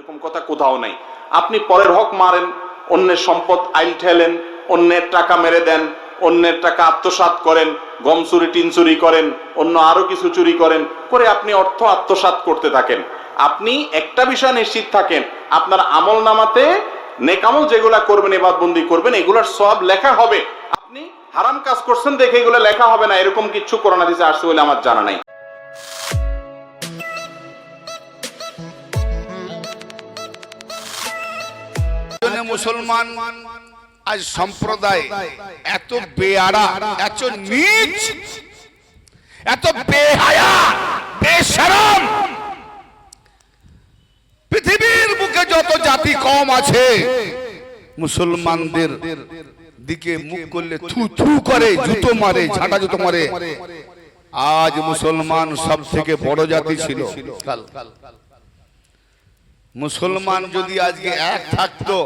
এরকম কথা কোথাও নাই। আপনি পরের হক মারেন, অন্যের সম্পদ আইল ঠেলেন, অন্যের টাকা মেরে দেন, অন্যের টাকা আত্মসাৎ করেন, গম চুরি, টিন চুরি করেন, অন্য আরও কিছু চুরি করেন, করে আপনি অর্থ আত্মসাৎ করতে থাকেন। আপনি একটা বিষয় নিশ্চিত থাকেন, আপনার আমল নামাতে নেকামল যেগুলা করবেন এবাদবন্দি করবেন, এগুলার সব লেখা হবে। আপনি হারাম কাজ করছেন দেখে এগুলো লেখা হবে না, এরকম কিছু করোনা দিতে আসছে বলে আমার জানা নাই। মুসলমান, আজ সম্প্রদায় এত বেয়ারা এত নিচ, এত বেহায়া, বেশরম। পৃথিবীর বুকে যত জাতি কম আছে, মুসলমানদের দিকে মুখ করলে থু থু করে, জুতো মারে, ঝাঁটা জুতো মারে। আজ মুসলমান সব থেকে বড় জাতি ছিল। মুসলমান যদি আজকে এক থাকতো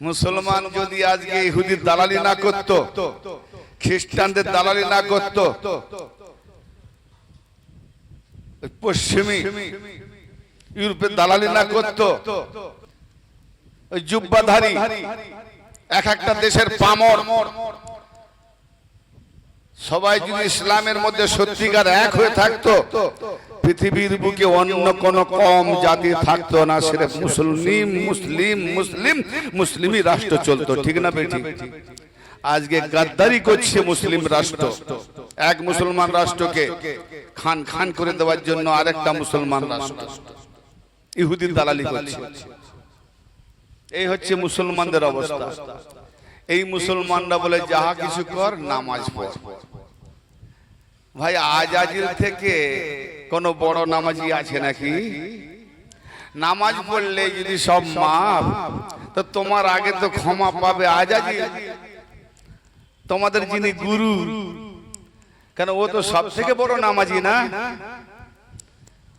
মুসলমান যদি আজকে ইহুদির দালালি না করত খ্রিস্টানদের দালালি না করত পশ্চিমী ইউরোপের দালালি না করত ওই জুব্বাধারী এক একটা দেশের পামর। সবাই যদি ইসলামের মধ্যে সত্যিকার এক হয়ে থাকতো পৃথিবীর বুকে অন্য কোন কম জাতি থাকতো না, সেটা মুসলিম মুসলিম মুসলিম, মুসলিমই রাষ্ট্র চলতো, ঠিক না বেটি আজকে গাদ্দারি করছে মুসলিম রাষ্ট্র। এক মুসলমান রাষ্ট্রকে খান খান করে দেওয়ার জন্য আরেকটা মুসলমান রাষ্ট্র। ইহুদির দালালি করছে। এই হচ্ছে মুসলমানদের অবস্থা। এই মুসলমানরা বলে, যাহা কিছু কর, নামাজ পড়। ভাই আজাজির থেকে কোন বড় নামাজি আছে নাকি? নামাজ পড়লে যদি সব মাপ তো তোমার আগে তো ক্ষমা পাবে আজাজি তোমাদের যিনি গুরু, কেন ও তো সব থেকে বড় নামাজি না?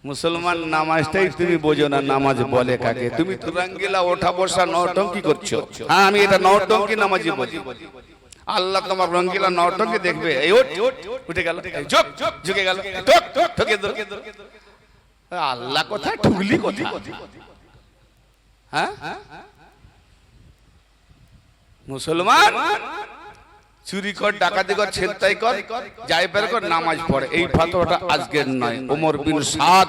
মুসলমান নামাজটাই তুমি বোঝো না, নামাজ বলে কাকে? তুমি তুরাঙ্গিলা ওঠা বসা নটঙ্কি করছ। হ্যাঁ আমি এটা নটঙ্কি নামাজি বলি। আল্লাহ তোমার রঙ্গিলা নটঙ্কি দেখবে। এই উঠে গেল। ঝুঁক ঝুঁকে গেল। ঠোক, ঠকে আল্লাহ কোথায়? ঠুকলি কোথায়? হ্যাঁ? মুসলমান, চুরি কর, ডাকাতি কর, ছেনতাই কর, যাই বের কর, নামাজ পড়ে। এই ফাতোয়াটা আজকের নয়, ওমর বিন সাদ।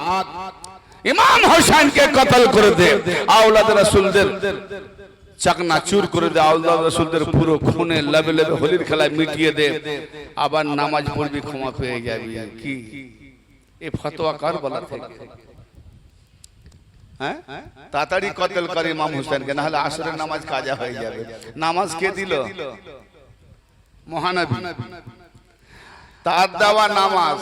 ইমাম হোসেনকে কতল করে দে, আওলাদ রাসূলদের। চাকনা চুর করে দে আল্লাহ রাসূলদের পুরো খুনে লেবে লেবে হোলির খেলায় মিটিয়ে দে, আবার নামাজ পড়বি, ক্ষমা পেয়ে যাবি। কি? এই ফতোয়া কার বলা থেকে? হ্যাঁ? তাড়াতাড়ি কতল করে ইমাম হোসেনকে না হলে আসরের নামাজ কাজা হয়ে যাবে। নামাজ কে দিল? মহানবী। তার দেওয়া নামাজ,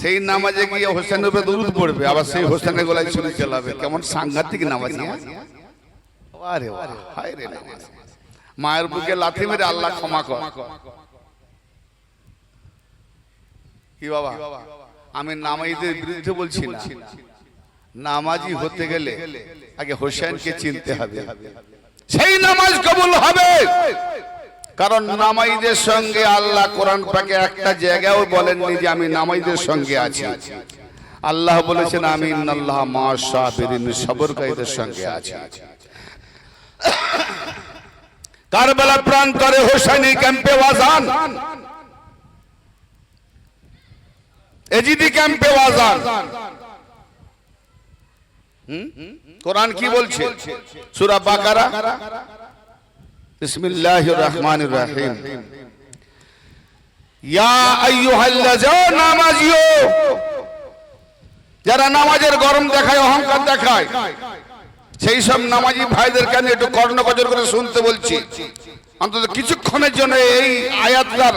সেই নামাজে গিয়ে হোসেনের উপরে দরুদ পড়বে, আবার সেই হোসেনের গলায় ছুরি চালাবে। কেমন সাংঘাতিক নামাজ হ্যাঁ? মায়ের বুকে লাথি মেরে আল্লাহ ক্ষমা কর। কি বাবা? আমি নামাইদের বিরুদ্ধে বলছি না। নামাজি হতে গেলে আগে হোসেনকে চিনতে হবে। সেই নামাজ কবুল হবে। কারণ নামাইদের সঙ্গে আল্লাহ কোরআন পাকে একটা জায়গাও বলেননি যে আমি নামাইদের সঙ্গে আছি। আল্লাহ বলেছেন, আমি আল্লাহ মা সাবিরিন সবরকারীদের সঙ্গে আছি। কারবালা প্রান্তরে হোসেনি ক্যাম্পে ওয়াজান। এজিদি ক্যাম্পে ওয়াজান। কোরআন কি বলছে? সূরা বাকারা। বিসমিল্লাহির রহমানির রহিম। ইয়া আইয়ুহাল্লাযীনা নামাজিও যারা নামাজের গরম দেখায় অহংকার দেখায় সেই সব নামাজি ভাইদেরকে আমি একটু কর্ণগজর করে শুনতে বলছি। অন্তত কিছুক্ষণের জন্য এই আয়াতটার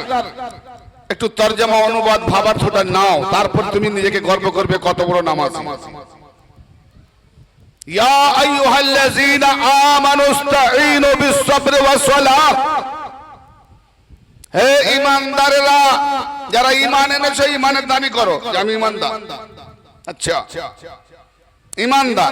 একটু তর্জমা, অনুবাদ ভাবার ছোটা নাও। তারপর তুমি নিজেকে গর্ব করবে কত বড় নামাজ। ইয়া আইয়ুহাল্লাযীনা আমানু ইসতাঈনু বিস-সাবরি ওয়াস-সালাহ। হে ঈমানদারেরা, যারা ঈমান এনেছো, ঈমানের দাবি করো যে আমি ঈমানদার। আচ্ছা। ঈমানদার।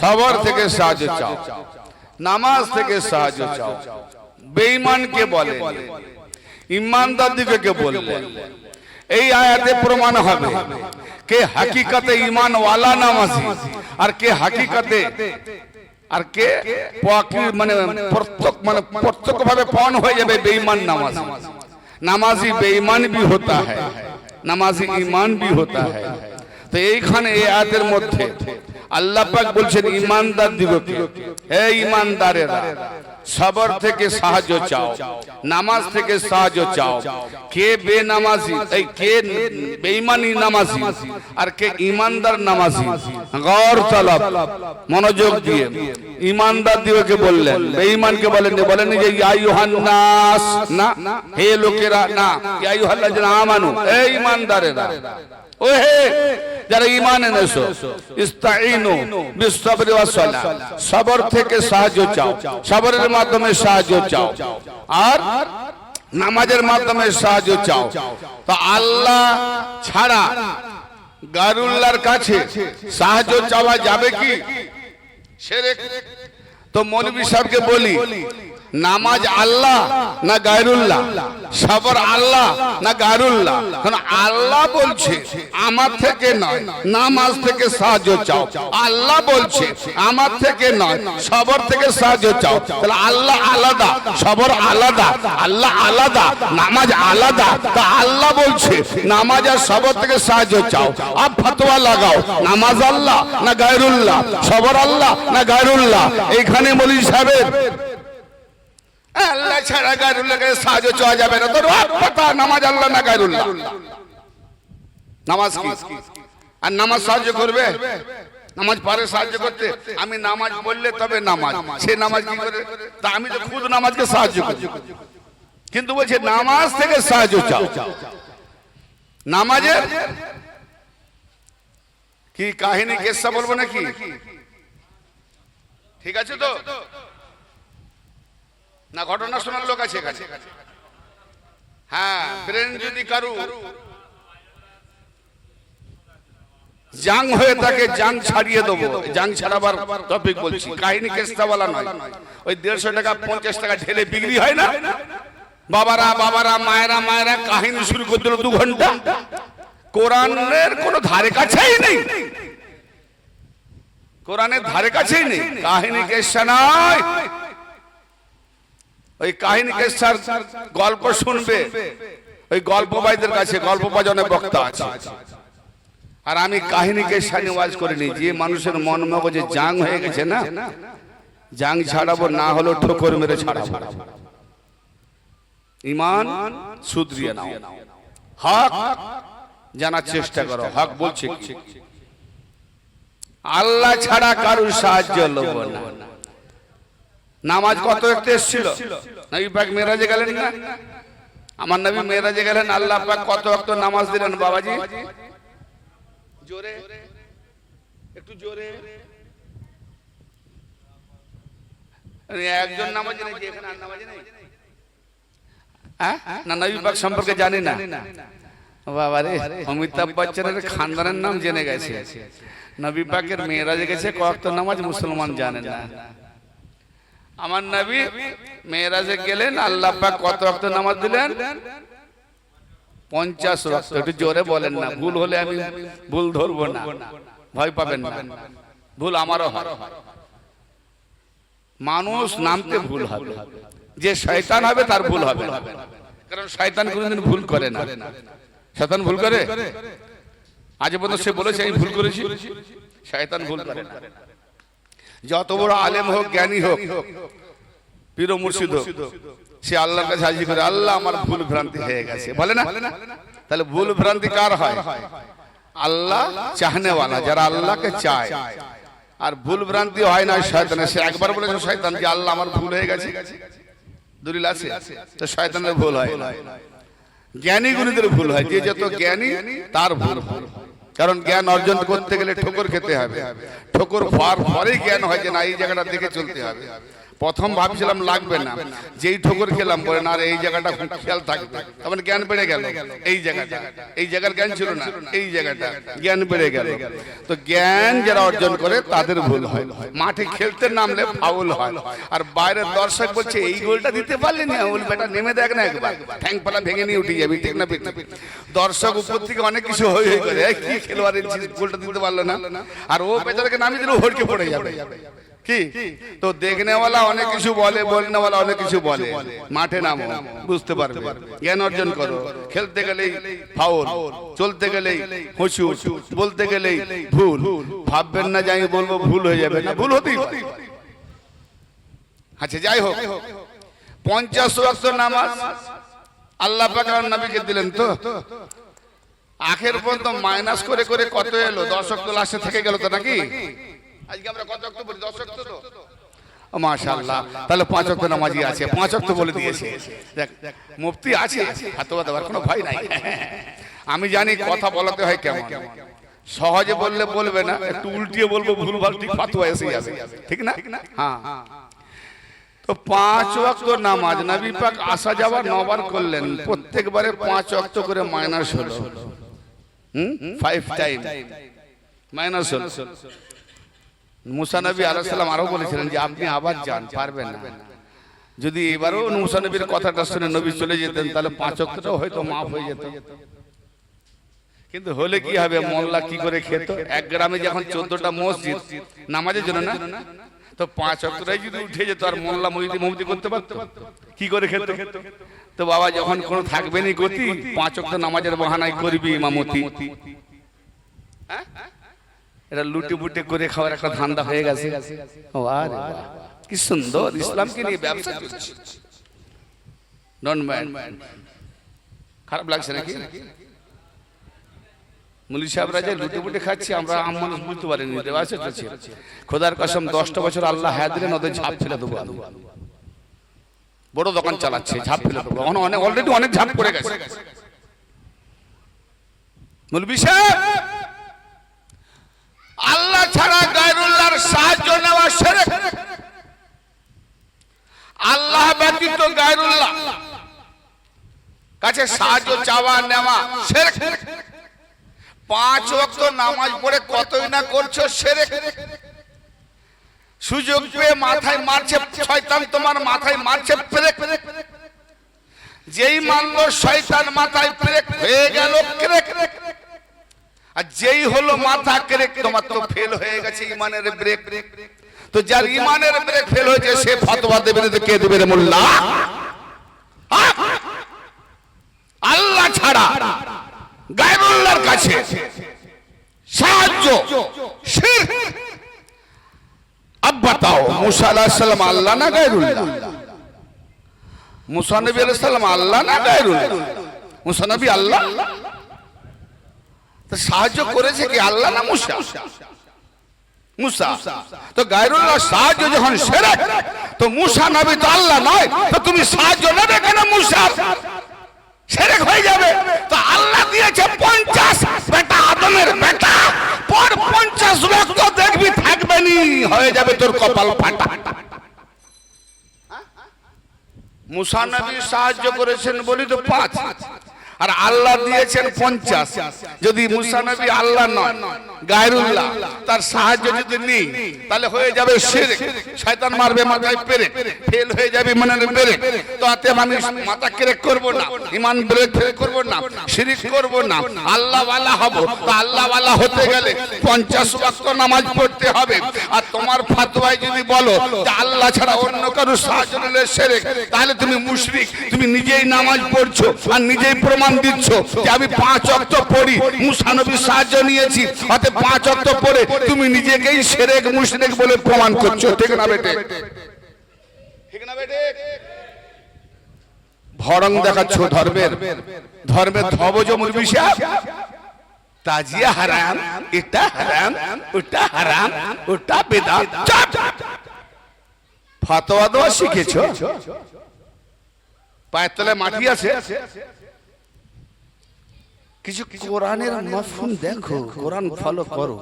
সবর থেকে সাহায্য চাও নামাজ থেকে সাহায্য চাও বেঈমানকে বলে ইমানদার দিকে বললেন এই আয়াতে প্রমাণ হবে কে হাকিকাতে ইমান ওয়ালা নামাজি আর কে হাকিকাতে আর কে পাকি মানে প্রত্যক্ষ মানে প্রত্যক্ষ ভাবে পণ হয়ে যাবে বেঈমান নামাজ নামাজি বেঈমান भी होता है নামাজি ঈমান भी होता है তো এইখানে এই আয়াতের মধ্যে আল্লাহ পাক বলছেন ইমানদার দিগকে হে ইমানদারেরা সবর থেকে সাহায্য চাও নামাজ থেকে সাহায্য চাও কে বেনামাজি এই কে বেঈমানি নামাজি আর কে ইমানদার নামাজি গৌর তলব মনোযোগ দিয়ে ইমানদার দিগকে বললেন বেঈমানকে বলেন বলেন যে ইয়া আইয়ুহান নাস না হে লোকেরা না ইয়া আইয়ুহাল্লাযিনা আমানু হে ইমানদারেরা ও হে যারা ইমান এনেছো ইস্তাইনু বিসসাবরি ওয়াস সালাহ সবর থেকে সাহায্য চাও, সবরের মাধ্যমে সাহায্য চাও, আর নামাজের মাধ্যমে সাহায্য চাও। তো আল্লাহ ছাড়া গারুল্লার কাছে সাহায্য চাওয়া যাবে কি? শিরক তো মৌলভী সাহেবকে বলি নামাজ আল্লাহ না গায়রুল্লাহ? সবর আল্লাহ না গায়রুল্লাহ? কারণ আল্লাহ বলছে, আমার থেকে নয়, নামাজ থেকে সাহায্য চাও। আল্লাহ বলছে, আমার থেকে নয়, সবর থেকে সাহায্য চাও। তাহলে আল্লাহ আলাদা, সবর আলাদা, আল্লাহ আলাদা, নামাজ আলাদা। তা আল্লাহ বলছে, নামাজ আর সবর থেকে সাহায্য চাও। আপ ফতোয়া লাগাও, নামাজ আল্লাহ না গায়রুল্লাহ, সবর আল্লাহ না গায়রুল্লাহ। এইখানে বলি সাহেবের আল্লাহ ছাড়া গায়রুল্লাহকে সাহায্য চাওয়া যাবে না। তোর বাপ কথা নামাজ আল্লাহ না গায়রুল্লাহ। নামাজ কি? আর নামাজ সাহায্য করবে? নামাজ পারে সাহায্য করতে? আমি নামাজ বললে তবে নামাজ। সে নামাজ কি করে? তা আমি তো খুদ নামাজকে সাহায্য করি। কিন্তু বলছে, নামাজ থেকে সাহায্য চাও। নামাজের কি কাহিনী, কেসা বলব নাকি? ঠিক আছে তো? না, ঘটনা শোনার লোক আছে এখানে। হ্যাঁ ব্রেন যদি কারু, জাং হয়ে থাকে জাং ছাড়িয়ে দেবো। জাং ছাড়াবার টপিক বলছি। কাহিনী কেসটা বলা নয়। ওই দেড়শো টাকা, পঞ্চাশ টাকা ঢেলে বিক্রি হয় না? বাবারা বাবারা, মায়েরা মায়েরা, কাহিনী শুরু করে দিল দু ঘণ্টা কোরআনের কোনো ধারে কাছেই নেই। কোরআনের ধারে কাছেই নেই। কাহিনী কেসা নয়। ওই কাহিনী কেসার গল্প শুনবে? ওই গল্প ভাইদের কাছে গল্প বাজনে বক্তা আছে। আর আমি কাহিনী কেসা নিয়ে করিনি যে মানুষের মন মগজে জাং হয়ে গেছে না? জাং ছাড়াবো না হলো ঠোকর মেরে ছাড়াবো। ইমান সুদরিয়ে নাও। হক জানার চেষ্টা করো। হক বলছে আল্লাহ ছাড়া কারুর সাহায্য লোব না। নামাজ কত একটু এসেছিল? নবী পাক মেরাজে গেলেন না? আমার নবী মেরাজে গেলেন আল্লাহ পাক কত অক্ত নামাজ দিলেন বাবাজি? জোরে। একটু জোরে। একজন নামাজি নেই যে এখানে আর নামাজি নেই? হ্যাঁ? না নবী পাক সম্পর্কে জানি না। বাবারে অমিতাভ বচ্চনের খানদানের নাম জেনে গেছে। নবী পাকের মেয়েরাজে গেছে কয়েকটা নামাজ মুসলমান জানে না। আমার নবী, মেয়েরাজে গেলেন, আল্লাহ কত রক্ত নামাজ দিলেন? পঞ্চাশ রক্ত। একটু জোরে বলেন না, ভুল হলে আমি ভুল ধরবো না। ভয় পাবেন না। ভুল আমারও হয়। মানুষ নামতে ভুল হবে। যে শয়তান হবে, তার ভুল হবে। কারণ শয়তান কোনোদিন ভুল করে না। শয়তান ভুল করে? আজ পর্যন্ত সে বলেছে, আমি ভুল করেছি। শয়তান ভুল করে না। যত বড় আলেম হোক জ্ঞানী হোক পীর মুর্শিদ হোক সে আল্লাহর কাছে হাজির করে আল্লাহ আমার ভুল ভ্রান্তি হয়ে গেছে। বলে না? তাহলে ভুল ভ্রান্তি কার হয়? আল্লাহ চাহনেওয়ালা যারা আল্লাহকে চায়। আর ভুল ভ্রান্তি হয় না শয়তানের সে একবার বলেছে শয়তান যে আল্লাহ আমার ভুল হয়ে গেছে। দলিল আছে? তো শয়তানের ভুল হয় জ্ঞানী গুণীদের ভুল হয়। যে যত জ্ঞানী তার ভুল হয়। কারণ জ্ঞান অর্জন করতে গেলে ঠোকর খেতে হবে। ঠোকর হওয়ার পরেই জ্ঞান হয় যে না এই জায়গাটা দেখে চলতে হবে। প্রথম ভাবছিলাম লাগবে না। যেই ঠোকর খেলাম বলে না আর এই জায়গাটা খুব খেয়াল থাকবে। তখন জ্ঞান বেড়ে গেল। এই জায়গাটা। এই জায়গার জ্ঞান ছিল না। এই জায়গাটা। জ্ঞান বেড়ে গেল। তো জ্ঞান যারা অর্জন করে তাদের ভুল হয়। মাঠে খেলতে নামলে ফাউল হয়। আর বাইরের দর্শক বলছে এই গোলটা দিতে পারলি না ওই বেটা নেমে দেখ না একবার। ঠ্যাং পালা ভেঙে নিয়ে উঠে যাবি ঠিক না? দর্শক উপর থেকে অনেক কিছু হয়ে করে কি খেলোয়াড়ের গোলটা দিতে পারল না। আর ও বেচারাকে নামিয়ে দিলে হড়কে পড়ে যাবে। কি? তো দেখনেওয়ালা অনেক কিছু বলে, বলনেওয়ালা অনেক কিছু বলে। মাঠে নামো, বুঝতে পারবে। জ্ঞান অর্জন করো। খেলতে গেলেই ফাউল চলতে গেলেই হুঁচু বলতে গেলেই ভুল। ভাববেন না যে আমি বলব ভুল হয়ে যাবে। না, ভুল হতেই পারে। আচ্ছা যাই হোক। পঞ্চাশ ওয়াক্ত নামাজ আল্লাহ পাক নবীকে দিলেন তো? আখের পর্যন্ত মাইনাস করে করে কত এলো? দর্শক তো লাস্টে থেকে গেল তো নাকি? আজকে আমরা কত অক্ট বলি দশ অক্ট তো? ও, মাশাআল্লাহ। তাহলে পাঁচ নামাজি আছে। পাঁচ বলে দিয়েছে। দেখ, মুফতি আছে ফাতোয়া দেওয়ার কোনো ভয় নাই। আমি জানি কথা বলাতে হয় কেমন। সহজে বললে বলবে না, একটু উল্টিয়ে বলব, ভুলভাল ঠিক ফাতোয়া এসে যাবে। ঠিক না? হ্যাঁ। তো পাঁচ ওয়াক্ত নামাজ, নবী পাক আসা যাওয়া নবার করলেন। প্রত্যেকবারে পাঁচ ওয়াক্ত করে মাইনাস হলো। হুম? ফাইভ টাইম মাইনাস হলো। মুসা নবী আলাইসাল্লাম আরও বলেছিলেন যে আপনি আবার যান পারবেন না। যদি এবারও মুসা নবীর কথাটা শুনে নবী চলে যেতেন তাহলে পাঁচ ওয়াক্তটাও হয়তো মাফ হয়ে যেত। কিন্তু হলে কি হবে মোল্লা কি করে খেত? এক গ্রামে যখন চোদ্দটা মসজিদ নামাজের জন্য না? তো পাঁচ অক্টরাই যদি উঠে যেত আর মোল্লা মহিদি মমতি করতে পারতো? কি করে খেত? তো বাবা যখন কোনো থাকবে নি গতি পাঁচ অক্ট নামাজের বহানায় করবি ইমামতি। হ্যাঁ? এটা লুটে বুটে করে খাওয়ার একটা ধান্দা হয়ে গেছে। ও আরে বাহ, কি সুন্দর ইসলামকে নিয়ে ব্যবসা চলছে। ডন্ট মাইন্ড খারাপ লাগছে নাকি? মুলি সাহেবরা যে লুটে বুটে খাচ্ছি আমরা আম মানুষ বুঝতে পারিনি। খোদার কসম দশটা বছর আল্লাহ হায়াত দিলেন ওদের ঝাপ ফেলে দেবো বড় দোকান চালাচ্ছে ঝাপ ফেলে দেবো। অনেক অলরেডি অনেক ঝাপ পড়ে গেছে। মুলবি সাহেব! আল্লাহ ছাড়া গায়রুল্লাহর সাহায্য নেওয়া সেরে। আল্লাহ ব্যতীত গায়রুল্লাহ কাছে সাহায্য চাওয়া নেওয়া সেরে। পাঁচ ওয়াক্ত নামাজ পড়ে কতই না করছ সেরে। সুযোগ পেয়ে মাথায় মারছে, শয়তান তোমার মাথায় মারছে, পেরেক। যেই মানলো শয়তান মাথায় পেরেক হয়ে গেল ক্রেক আর যেই হলো মাথা ক্রেক তোমার তো ফেল হয়ে গেছে ইমানের ব্রেক তো যার ইমানের ব্রেক ফেল হয়েছে, সে ফতোয়া দেবে না কে দেবে রে মোল্লা। আল্লাহ ছাড়া গায়রুল্লাহর কাছে সাহায্য মুসা আলাইহিস সালাম আল্লাহ না গায়রুল্লাহ মুসা নবী আলাইহিস সালাম আল্লাহ না গায়রুল্লাহ মুসা নবী আল্লাহ? তো সাহায্য করেছে কি আল্লাহ না মুসা? মুসা? তো গায়রুল্লাহ সাহায্য যখন সেরে তো মুসা নবী তো আল্লাহ নয় তো তুমি সাহায্য নেবে কেন মুসা? সেরেক হয়ে যাবে। তো আল্লাহ দিয়েছে পঞ্চাশ বেটা আদমের বেটা পর পঞ্চাশ রক্ত দেখবি থাকবে নি হয়ে যাবে তোর কপাল ফাটা। মুসা নবী সাহায্য করেছেন বলি তো পাঁচ। আর আল্লাহ দিয়েছেন পঞ্চাশ। যদি মুসা নবী আল্লাহ নয় গায়রুল্লাহ, তার সাহায্য যদি নেই, তাহলে হয়ে যাবে শয়তান মারবে মাথায় পেরে ফেল হয়ে যাবে মনের পেরে তো আতে আমি মাথা করব না, ইমান করব না, শিরিক করব না আল্লাহ ওয়ালা হব। তো আল্লাহ ওয়ালা হতে গেলে নামাজ পড়তে হবে। আর তোমার ফাতোয়ায় যদি বলো যে আল্লাহ ছাড়া অন্য কারও সাহায্য নিলে তাহলে তুমি মুশরিক। তুমি নিজেই নামাজ পড়ছো আর নিজেই প্রমাণ দিচ্ছ যে আমি পাঁচ পড়ি। সাহায্য নিয়েছি পাঁচ অক্ত পড়ে তুমি নিজেকেই সেরেক মুশরিক বলে প্রমাণ করছ। ঠিক না বেটে? ঠিক না বেটে? ভরং দেখাচ্ছ ধর্মের। ধর্মের ধবজ মুরবি সাহেব তাজিয়া হারাম এটা হারাম ওটা হারাম ওটা বেদাত চাপ! ফতোয়া দেওয়া শিখেছো? পায়ের তলায় মাটি আছে? কিছু কোরআনের মফহুম দেখো কোরআন ফলো করো।